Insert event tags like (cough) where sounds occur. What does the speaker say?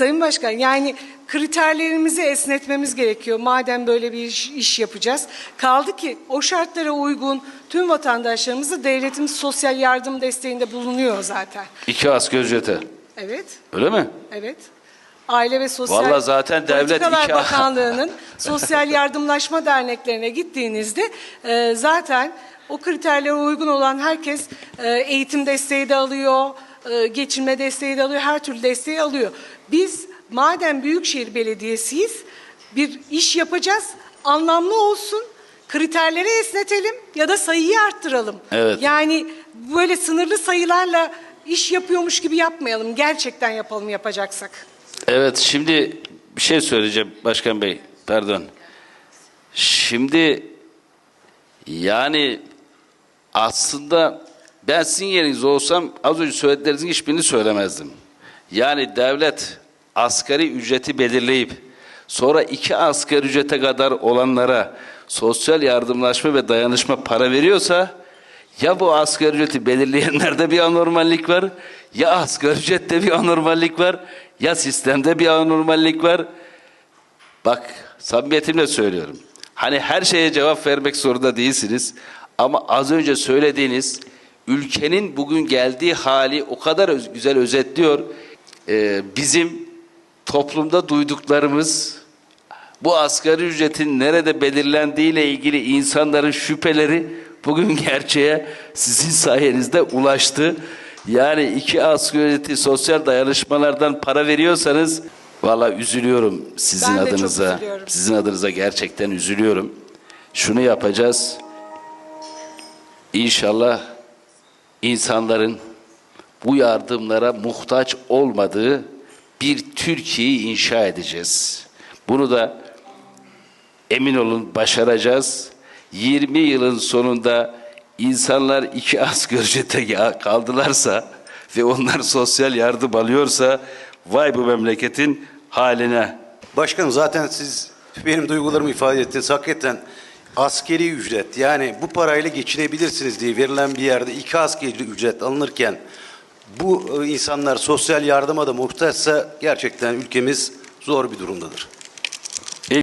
Sayın Başkan yani kriterlerimizi esnetmemiz gerekiyor madem böyle bir iş, iş yapacağız. Kaldı ki o şartlara uygun tüm vatandaşlarımıza devletimiz sosyal yardım desteğinde bulunuyor zaten. İki asgari ücrete. Evet, Öyle mi? evet. Aile ve Sosyal Vallahi zaten devlet iki- Bakanlığı'nın sosyal yardımlaşma derneklerine gittiğinizde e, zaten o kriterlere uygun olan herkes e, eğitim desteği de alıyor, e, geçinme desteği de alıyor, her türlü desteği alıyor. Biz madem Büyükşehir Belediyesi'yiz bir iş yapacağız, anlamlı olsun, kriterleri esnetelim ya da sayıyı arttıralım. Evet. Yani böyle sınırlı sayılarla iş yapıyormuş gibi yapmayalım, gerçekten yapalım yapacaksak. Evet şimdi bir şey söyleyeceğim Başkan Bey. Pardon. Şimdi yani aslında ben sizin yerinizde olsam az önce söylediklerinizin hiçbirini söylemezdim. Yani devlet asgari ücreti belirleyip sonra iki asgari ücrete kadar olanlara sosyal yardımlaşma ve dayanışma para veriyorsa ya bu asgari ücreti belirleyenlerde bir anormallik var ya asgari ücrette bir anormallik var ya sistemde bir anormallik var. Bak samimiyetimle söylüyorum. Hani her şeye cevap vermek zorunda değilsiniz. Ama az önce söylediğiniz ülkenin bugün geldiği hali o kadar öz- güzel özetliyor. Ee, bizim toplumda duyduklarımız bu asgari ücretin nerede belirlendiğiyle ilgili insanların şüpheleri bugün (laughs) gerçeğe sizin sayenizde ulaştı. Yani iki asgari ücreti sosyal dayanışmalardan para veriyorsanız valla üzülüyorum sizin Ben adınıza. Sizin adınıza gerçekten üzülüyorum. Şunu yapacağız. İnşallah insanların bu yardımlara muhtaç olmadığı bir Türkiye'yi inşa edeceğiz. Bunu da emin olun başaracağız. 20 yılın sonunda insanlar iki asgari ücrete kaldılarsa ve onlar sosyal yardım alıyorsa vay bu memleketin haline. Başkanım zaten siz benim duygularımı ifade ettiniz. Hakikaten askeri ücret yani bu parayla geçinebilirsiniz diye verilen bir yerde iki askeri ücret alınırken bu e, insanlar sosyal yardıma da muhtaçsa gerçekten ülkemiz zor bir durumdadır.